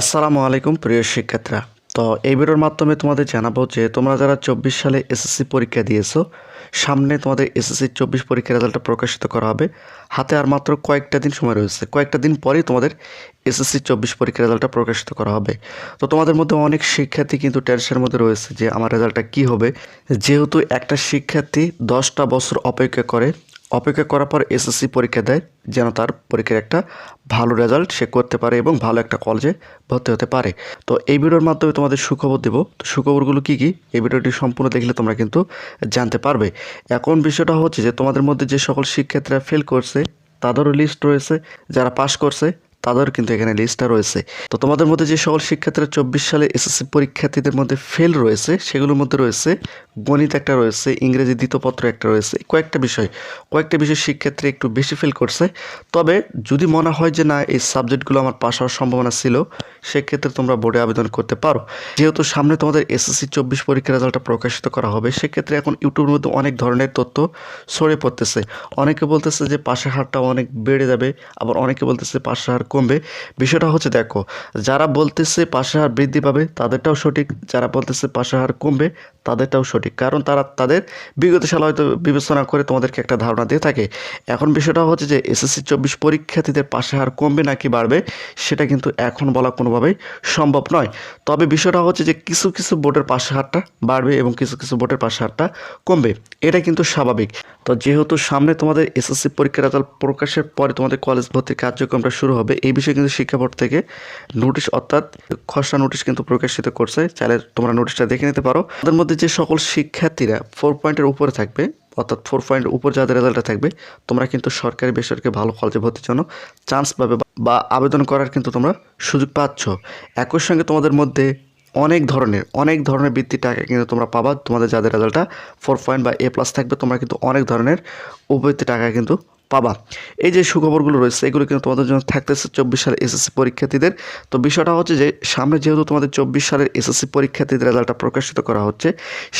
আসসালামু আলাইকুম, প্রিয় শিক্ষার্থীরা। তো এই ভিডিওর মাধ্যমে তোমাদের জানাব যে তোমরা যারা চব্বিশ সালে এসএসসি পরীক্ষা দিয়েছ, সামনে তোমাদের এসএসসি চব্বিশ পরীক্ষার রেজাল্টটা প্রকাশিত করা হবে। হাতে আর মাত্র কয়েকটা দিন সময় রয়েছে। কয়েকটা দিন পরেই তোমাদের এসএসসি চব্বিশ পরীক্ষার রেজাল্টটা প্রকাশিত করা হবে। তো তোমাদের মধ্যে অনেক শিক্ষার্থী কিন্তু টেনশনের মধ্যে রয়েছে যে আমার রেজাল্টটা কী হবে। যেহেতু একটা শিক্ষার্থী দশটা বছর অপেক্ষা করে অপেক্ষা করার পর এসএসসি পরীক্ষা দেয়, যেন তার পরীক্ষার একটা ভালো রেজাল্ট সে করতে পারে এবং ভালো একটা কলেজে ভর্তি হতে পারে। তো এই ভিডিওর মাধ্যমে তোমাদের সুখবর দেবো। তো সুখবরগুলো কী কী? এই ভিডিওটি সম্পূর্ণ দেখলে তোমরা কিন্তু জানতে পারবে। এখন বিষয়টা হচ্ছে যে তোমাদের মধ্যে যে সকল শিক্ষার্থীরা ফেল করছে, তাদেরও লিস্ট রয়েছে, যারা পাশ করছে তাদের কিন্তু এখানে লিস্টটা রয়েছে। তো তোমাদের মধ্যে যে সকল শিক্ষার্থীরা চব্বিশ সালে এসএসসি পরীক্ষার্থীদের মধ্যে ফেল রয়েছে, সেগুলোর মধ্যে রয়েছে গণিত একটা রয়েছে, ইংরেজি দ্বিতপত্র একটা রয়েছে কয়েকটা বিষয়। কয়েকটা বিষয় শিক্ষার্থী একটু বেশি ফেল করছে। তবে যদি মনে হয় যে না, এই সাবজেক্টগুলো আমার পাশ হওয়ার সম্ভাবনা ছিল, সেক্ষেত্রে তোমরা বোর্ডে আবেদন করতে পারো। যেহেতু সামনে তোমাদের এসএসসি চব্বিশ পরীক্ষার রেজাল্টটা প্রকাশিত করা হবে, সেক্ষেত্রে এখন ইউটিউবের মধ্যে অনেক ধরনের তথ্য ছড়িয়ে পড়তেছে। অনেকে বলতেছে যে পাশের হারটা অনেক বেড়ে যাবে, আবার অনেকে বলতেছে পাশের হার কমবে। বিষয়টা হচ্ছে দেখো, যারা বলতেছে পাশের হার বৃদ্ধি পাবে, তাদেরটাও সঠিক। যারা বলতেছে পাশের হার কমবে, তাদেরটাও সঠিক। কারণ তারা তাদের বিগত সাল হয়তো বিবেচনা করে তোমাদেরকে একটা ধারণা দিয়ে থাকে। এখন বিষয়টা হচ্ছে যে এসএসসি চব্বিশ পরীক্ষার্থীদের পাশে হার কমবে নাকি বাড়বে, সেটা কিন্তু এখন বলা কোনোভাবেই সম্ভব নয়। তবে বিষয়টা হচ্ছে যে কিছু কিছু বোর্ডের পাশে হারটা বাড়বে এবং কিছু কিছু বোর্ডের পাশে হারটা কমবে। এটা কিন্তু স্বাভাবিক। তো যেহেতু সামনে তোমাদের এসএসসি পরীক্ষার রেজাল্ট প্রকাশের পরে তোমাদের কলেজ ভর্তির কার্যক্রমটা শুরু হবে, এই বিষয়ে কিন্তু শিক্ষা বোর্ড থেকে নোটিশ অর্থাৎ খসড়া নোটিশ কিন্তু প্রকাশিত করছে। চাইলে তোমরা নোটিশটা দেখে নিতে পারো। তাদের মধ্যে যে সকল শিক্ষার্থীরা ফোর পয়েন্টের উপরে থাকবে, অর্থাৎ ফোর পয়েন্টের উপর যাদের রেজাল্টটা থাকবে, তোমরা কিন্তু সরকারি বেসরকারি ভালো কলেজে ভর্তির জন্য চান্স পাবে বা- বা আবেদন করার কিন্তু তোমরা সুযোগ পাচ্ছ। একই সঙ্গে তোমাদের মধ্যে অনেক ধরনের অনেক ধরনের বৃত্তির টাকা কিন্তু তোমরা পাবা। তোমাদের যাদের রেজাল্টটা ফোর পয়েন্ট বা এ প্লাস থাকবে, তোমরা কিন্তু অনেক ধরনের উপবৃত্তি টাকা কিন্তু পাবা। এই যে সুখবরগুলো রয়েছে, এগুলো কিন্তু তোমাদের জন্য থাকতেছে চব্বিশ সালের এসএসসি পরীক্ষার্থীদের। তো বিষয়টা হচ্ছে যে, সামনে যেহেতু তোমাদের চব্বিশ সালের এসএসসি পরীক্ষার্থীদের রেজাল্টটা প্রকাশিত করা হচ্ছে,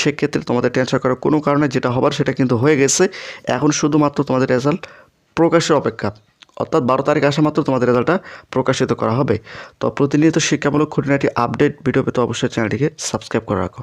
সেক্ষেত্রে তোমাদের টেনশন করার কোনো কারণে যেটা হবার সেটা কিন্তু হয়ে গেছে। এখন শুধুমাত্র তোমাদের রেজাল্ট প্রকাশের অপেক্ষা। অর্থাৎ বারো তারিখ আসা মাত্র তোমাদের রেজাল্টটা প্রকাশিত করা হবে। তো প্রতিনিয়ত শিক্ষামূলক খুঁটিনাটি আপডেট ভিডিও পেতে অবশ্যই চ্যানেলটিকে সাবস্ক্রাইব করে রাখো।